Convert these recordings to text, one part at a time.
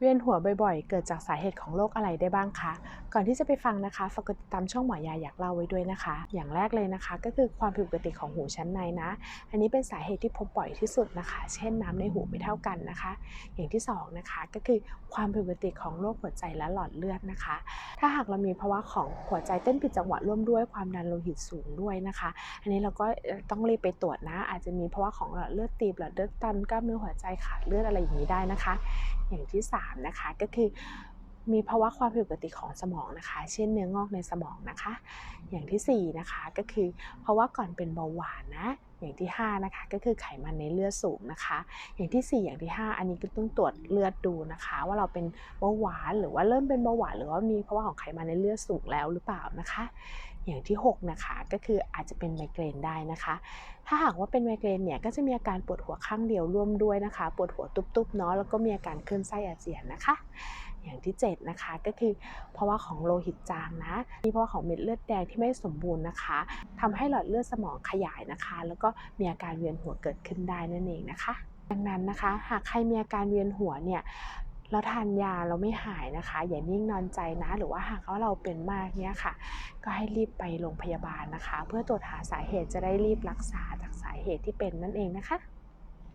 เวียนหัวบ่อยๆ เกิดจากสาเหตุของโรคอะไรได้บ้างคะ ก่อนที่จะไปฟังนะคะ ฝากกดติดตามช่องหมอยาอยากเล่าไว้ด้วยนะคะ อย่างแรกเลยนะคะ ก็คือความผิดปกติของหูชั้นในนะ อันนี้เป็นสาเหตุที่พบบ่อยที่สุดนะคะ เช่นน้ำในหูไม่เท่ากันนะคะ อย่างที่สองนะคะ ก็คือความผิดปกติของโรคหัวใจและหลอดเลือดนะคะ ถ้าหากเรามีภาวะของหัวใจเต้นผิดจังหวะร่วมด้วย ความดันโลหิตสูงด้วยนะคะ อันนี้เราก็ต้องรีบไปตรวจนะ อาจจะมีภาวะของหลอดเลือดตีบหลอดเลือดตันกล้ามเนื้อหัวใจขาดเลือดอะไรอย่างนี้ได้นะคะ อย่างที่3นะคะก็คือมีภาวะความผิดปกติของสมองนะคะ เช่นเนื้องอกในสมองนะคะ อย่างที่ 4 นะคะก็คือภาวะก่อนเป็นเบาหวานนะ อย่างที่ 5 นะคะ ก็คือไขมันในเลือดสูงนะคะ อย่างที่ 4 อย่างที่ 5 อันนี้ก็ต้องตรวจเลือดดูนะคะ ว่าเราเป็นเบาหวานหรือว่าเริ่มเป็นเบาหวานหรือว่ามีภาวะของไขมันในเลือดสูงแล้วหรือเปล่านะคะ อย่างที่ 6 นะคะ ก็คืออาจจะเป็นไมเกรนได้นะคะ ถ้าหากว่าเป็นไมเกรนเนี่ยก็จะมีอาการปวดหัวข้างเดียวร่วมด้วยนะคะ ปวดหัวตุบๆเนาะแล้วก็มีอาการคลื่นไส้อาเจียนนะคะ อย่างที่ 7 นะคะ ก็คือภาวะของโลหิตจางนะ มีภาวะของเม็ดเลือดแดงที่ไม่สมบูรณ์นะคะทำให้หลอดเลือดสมองขยายนะคะ แล้วก็มีอาการเวียนหัวเกิดขึ้นได้นั่นเองนะคะดังนั้นนะคะ หากใครมีอาการเวียนหัวเนี่ยเราทานยาเราไม่หายนะคะ อย่านิ่งนอนใจนะ หรือว่าหากว่าเราเป็นมากเนี่ยค่ะ ก็ให้รีบไปโรงพยาบาลนะคะ เพื่อตรวจหาสาเหตุจะได้รีบรักษาจากสาเหตุที่เป็นนั่นเองนะคะ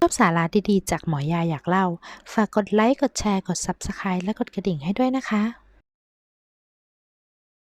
อบสาระดีๆ จากหมอยาอยากเล่า ฝากกดไลค์ กดแชร์ กด Subscribe และกดกระดิ่งให้ด้วยนะคะ